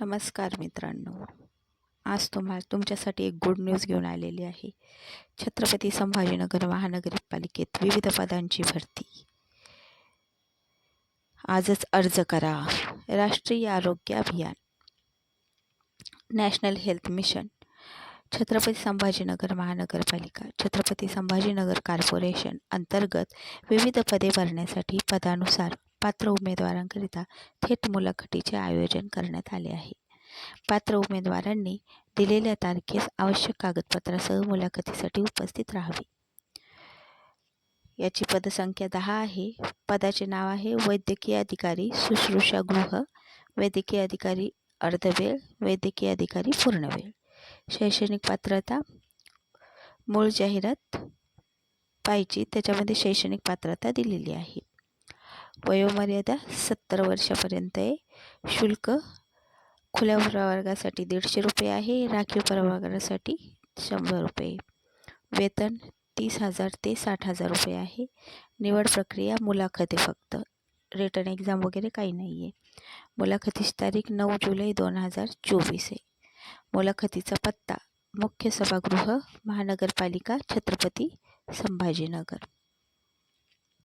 नमस्कार मित्रांनो. आज तुम्हा तुमच्यासाठी एक गुड न्यूज घेऊन आलेली आहे. छत्रपती संभाजीनगर महानगरपालिकेत विविध पदांची भरती. आजच अर्ज करा. राष्ट्रीय आरोग्य अभियान. National health mission. Chhatrapati Sambhajinagar महानगरपालिका छत्रपती संभाजीनगर कॉर्पोरेशन अंतर्गत विविध पदे भरण्यासाठी पदानुसार पात्र उमेदवारांकरिता थेट मुलाखतीचे आयोजन करण्यात आले आहे. पात्र उमेदवारांनी दिलेल्या तारखेस आवश्यक कागदपत्रासह मुलाखतीसाठी उपस्थित राहावे. याची पदसंख्या दहा आहे. पदाचे नाव आहे वैद्यकीय अधिकारी शुश्रूषा गृह वैद्यकीय अधिकारी अर्धवेळ वैद्यकीय अधिकारी पूर्णवेळ. शैक्षणिक पात्रता मूळ जाहिरात पाहिजे त्याच्यामध्ये शैक्षणिक पात्रता दिलेली आहे. वयोमर्यादा सत्तर वर्षापर्यंत आहे. शुल्क खुल्या प्रवर्गासाठी दीडशे रुपये आहे. राखीव प्रवर्गासाठी शंभर रुपये. वेतन तीस हजार ते साठ हजार रुपये आहे. निवड प्रक्रिया मुलाखत फक्त. रिटर्न एक्झाम वगैरे काही नाही आहे मुलाखतीची तारीख नऊ जुलै दोन हजार चोवीस आहे. मुलाखतीचा पत्ता मुख्य सभागृह महानगरपालिका छत्रपती संभाजीनगर.